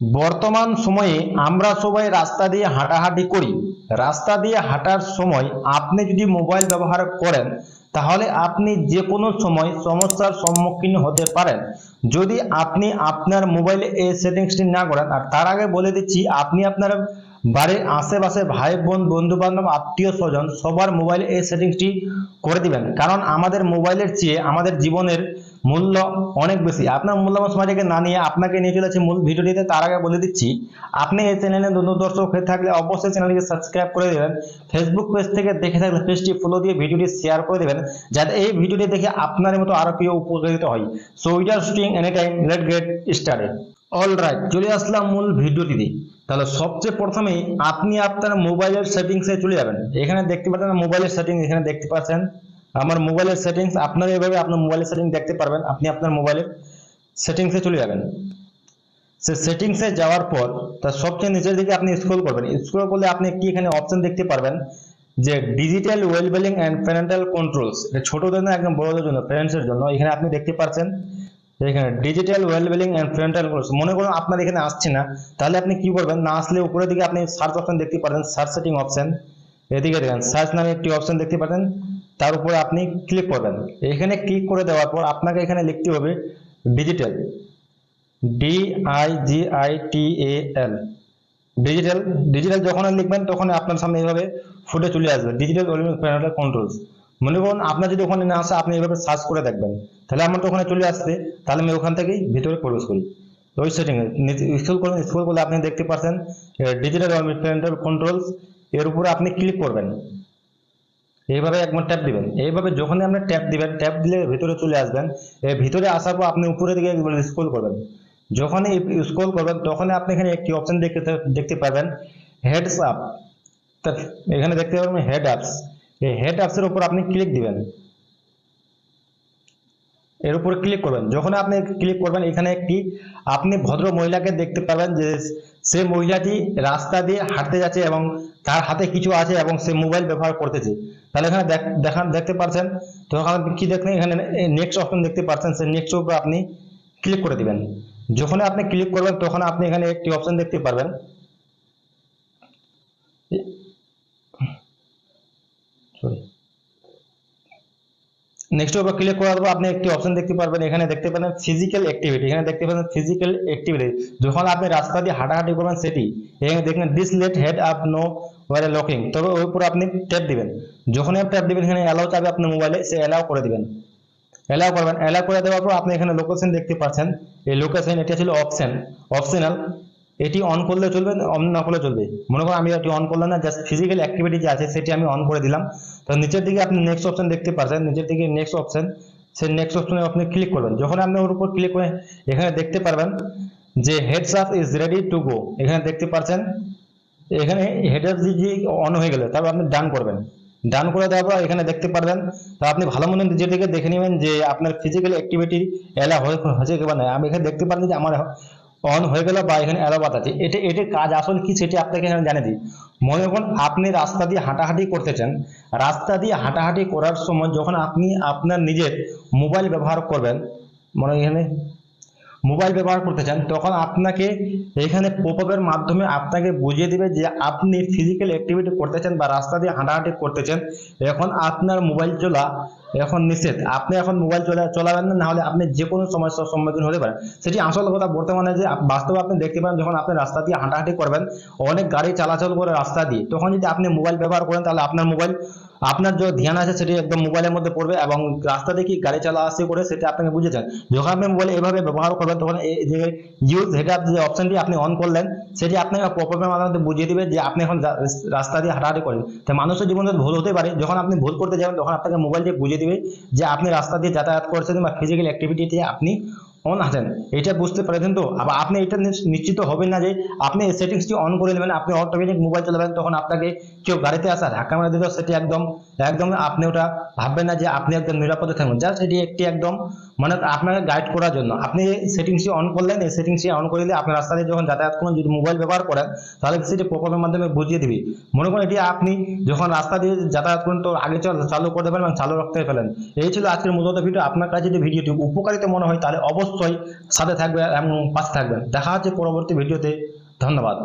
বর্তমান সময়ে আমরা সবাই রাস্তা দিয়ে হাঁটাহাঁটি করি। রাস্তা দিয়ে হাঁটার সময় আপনি যদি মোবাইল ব্যবহার করেন, তাহলে আপনি যে কোনো সময় সমস্যার সম্মুখীন হতে পারেন। যদি আপনি আপনার মোবাইলে এই সেটিংসটি না করেন, আর তার আগে বলে দিচ্ছি, আপনি আপনার বাড়ির আশেপাশে ভাই, বোন বন্ধু বান্ধব আত্মীয় স্বজন সবার মোবাইলে এই সেটিংসটি করে দিবেন। কারণ আমাদের মোবাইলের চেয়ে আমাদের জীবনের মূল্য অনেক বেশি। আপনার মূল্যবান সময়টাকে না নিয়ে আপনাকে নিয়ে চলেছে মূল ভিডিওটিতে, তার আগে বলে দিচ্ছি, আপনি এই চ্যানেলে নতুন দর্শক হয়ে থাকলে অবশ্যই চ্যানেলটিকে সাবস্ক্রাইব করে দেবেন ফেসবুক পেজ থেকে দেখে থাকলে পেজটি ফলো দিয়ে ভিডিওটি শেয়ার করে দেবেন, যাতে এই ভিডিওটি দেখে আপনার মতো আরও কেউ উপকৃত হয়। So without shooting any time let get started all right চলে আসলাম মূল ভিডিওটিতে। তাহলে সবচেয়ে প্রথমেই আপনি আপনার মোবাইলের সেটিংসে চলে যাবেন। এখানে দেখতে পাচ্ছেন মোবাইলের সেটিং এখানে দেখতে পাচ্ছেন। আমার মোবাইলের সেটিংস আপনার এভাবে আপনার মোবাইলের সেটিং দেখতে পারবেন। আপনি আপনার মোবাইলের সেটিংসে চলে যাবেন। সে সেটিংসে যাওয়ার পর, তার সবচেয়ে নিচের দিকে আপনি স্ক্রল করবেন। স্ক্রল করলে আপনি একটি এখানে অপশন দেখতে পারবেন যে digital wellbeing and parental controls এটা ছোটদের না, একদম বড়দের জন্য প্যারেন্টসের জন্য। এখানে আপনি দেখতে পাচ্ছেন এখানে digital wellbeing and parental controls মনে করুন আপনার এখানে আসছে না, তাহলে আপনি কি করবেন? না আসলে উপরের দিকে আপনি সার্চ অপশন দেখতে পারেন সার্চ সেটিং অপশন এদিকে দেখেন সার্চ নামে একটি অপশন দেখতে পাবেন তার উপরে আপনি ক্লিক করবেন। এখানে ক্লিক করে দেওয়ার পর আপনাকে এখানে লিখতে হবে digital D I G I T A L digital digital যখন লিখবেন তখন আপনার সামনে এইভাবে ফুটে চলে আসবে ডিজিটাল প্যানেল কন্ট্রোলস মনে করুন আপনার যদি ওখানে না আসে, আপনি এইভাবে সার্চ করে দেখবেন। তাহলে আমার তো ওখানে চলে আসছে, তাহলে আমি ওখান থেকেই ভিতরে প্রবেশ করি। ওই সেটিং স্কুল করুন স্কুল করলে আপনি দেখতে পাচ্ছেন ডিজিটাল প্যানেল কন্ট্রোলস এর উপরে আপনি ক্লিক করবেন। এইভাবে একবার ট্যাপ দিবেন। এইভাবে যখনই আপনি ট্যাপ দিবেন ট্যাপ দিলে ভিতরে চলে আসবেন। ভিতরে আসার পর আপনি উপরের দিকে একবার স্ক্রল করবেন। যখনই স্ক্রল করবেন, তখনই আপনি এখানে একটি অপশন দেখতে দেখতে পাবেন হেডস আপ এখানে দেখতে পাবেন হেড আপস এই হেড আপসের উপর আপনি ক্লিক দিবেন। এর উপর ক্লিক করবেন। যখন আপনি ক্লিক করবেন, এখানে একটি আপনি ভদ্র মহিলাকে দেখতে পাবেন যে সে মহিলাটি রাস্তা দিয়ে হাঁটতে যাচ্ছে এবং তার হাতে কিছু আছে এবং সে মোবাইল ব্যবহার করতেছে। তাহলে এখানে দেখ- দেখান, দেখতে পাচ্ছেন তো এখানে কি দেখবেন এখানে নেক্সট অপশন দেখতে পাচ্ছেন সেই নেক্সট উপর আপনি ক্লিক করে দিবেন। যখন আপনি ক্লিক করবেন, তখন আপনি এখানে একটি অপশন দেখতে পারবেন। সরি নেক্সট উপর ক্লিক করার পর আপনি একটি অপশন দেখতে পারবেন, এখানে দেখতে পাবেন ফিজিক্যাল অ্যাক্টিভিটি এখানে দেখতে পাবেন ফিজিক্যাল অ্যাক্টিভিটি যখন আপনি রাস্তা দিয়ে হাঁটাহাঁটি করবেন সেটি, এখানে দেখবেন this let head up no ওয়ারে locking তবে ওই উপর আপনি ট্যাপ দিবেন। যখনই আপনি ট্যাপ দিবেন, এখানে অ্যালাউ চাবে আপনার মোবাইলে সে অ্যালাউ করে দিবেন। অ্যালাউ করবেন অ্যালাউ করে দেওয়ার পর আপনি এখানে লোকেশন দেখতে পাচ্ছেন। এই লোকেশন এটা ছিল অপশন অপশনাল এটি অন করলে চলবে, অন না করলে চলবে। মনে করুন আমি এটি অন করলাম না জাস্ট ফিজিক্যাল অ্যাক্টিভিটি যে আছে সেটি আমি অন করে দিলাম। তো নিচের দিকে আপনি নেক্সট অপশন দেখতে পাচ্ছেন নিচের দিকে নেক্সট অপশন সেই নেক্সট অপশনে আপনি ক্লিক করবেন। যখন আপনি ওর উপর ক্লিক করে এখানে দেখতে পারবেন যে heads up is ready to go এখানে দেখতে পাচ্ছেন এখানে হেডার যে অন হয়ে গেলে, তারপর আপনি ডান করবেন। ডান করে দেওয়ার পর এখানে দেখতে পারবেন, তো আপনি ভালো মনে নিজের দিকে দেখে নেবেন যে আপনার ফিজিক্যাল অ্যাক্টিভিটি এলা হয়েছে কিংবা না আমি এখানে দেখতে পারেন যে আমার অন হয়ে গেল বা এখানে অ্যালাবাত আছে। এটা, এটির কাজ আসল কি সেটি আপনাকে এখানে জানিয়ে দিই। মনে করুন আপনি রাস্তা দিয়ে হাঁটাহাঁটি করতেছেন রাস্তা দিয়ে হাঁটাহাঁটি করার সময় যখন আপনি আপনার নিজের মোবাইল ব্যবহার করবেন, মনে এখানে? মোবাইল ব্যবহার করতে চান, তখন আপনাকে এখানে পপআপের মাধ্যমে আপনাকে বুঝিয়ে দিবে যে আপনি ফিজিক্যাল অ্যাক্টিভিটি করতেছেন বা রাস্তা দিয়ে হাঁটাহাঁটি করতেছেন এখন আপনার মোবাইল চলা এখন নিষেধ আপনি এখন মোবাইল চলা চলাবেন না, নাহলে আপনি যে কোনো সমস্যার সম্মুখীন হতে পারেন। সেটি আসল কথা বর্তমানে যে বাস্তবে আপনি দেখতে পারেন, যখন আপনি রাস্তা দিয়ে হাঁটাহাঁটি করবেন, অনেক গাড়ি চলাচল করে রাস্তা দিয়ে, তখন যদি আপনি মোবাইল ব্যবহার করেন, তাহলে আপনার মোবাইল আপনার যে ধ্যান আছে, সেটি একদম মোবাইলের মধ্যে পড়বে এবং রাস্তা কি গাড়ি চালা আসছে করে সেটা আপনাকে বুঝেছেন যখন আপনি মোবাইল এভাবে ব্যবহার করবেন, তখন এই যে ইউজ হেড আপ যে অপশনটি আপনি অন করলেন, সেটি আপনাকে পপআপের মাধ্যমে বুঝিয়ে দিবে যে, আপনি এখন রাস্তা দিয়ে হাঁটাহাঁটি করেন। তো মানুষের জীবনে ভুল হতে পারে। যখন আপনি ভুল করতে যাবেন, তখন আপনাকে মোবাইল দিয়ে বুঝিয়ে দিবে যে আপনি রাস্তা দিয়ে যাতায়াত করছেন বা ফিজিক্যাল অ্যাক্টিভিটিতে আপনি অন আছেন। এটা বুঝতে পারেন তো? আবার আপনি এটা নিশ্চিত হবেন না যে আপনি সেটিংসটি অন করে নেবেন, আপনি অটোমেটিক মোবাইল চালাবেন, তখন আপনাকে কেউ গাড়িতে আসা, ধাক্কা মারা দিল সেটি একদম একদম আপনি ওটা ভাববেন না যে আপনি একদম নিরাপদে থাকবেন। জাস্ট এটি একটি একদম মানে আপনাকে গাইড করার জন্য। আপনি সেটিংসটি অন করলেন, এই সেটিংসটি অন করে দিলে রাস্তা দিয়ে যখন যাতায়াত করুন, যদি মোবাইল ব্যবহার করেন, তাহলে সেটি প্রকল্পের মাধ্যমে বুঝিয়ে দিবি। মনে করুন এটি আপনি যখন রাস্তা দিয়ে যাতায়াত করুন, তো আগে চল, চালু করতে পারেন এবং চালু রাখতে ফেলেন। এই ছিল আজকের মূলত ভিডিও আপনার কাছে যদি ভিডিওটি উপকারিত মনে হয়, তাহলে অবশ্যই সাথে থাকবে এবং পাশে থাকবেন। দেখা হচ্ছে পরবর্তী ভিডিওতে ধন্যবাদ।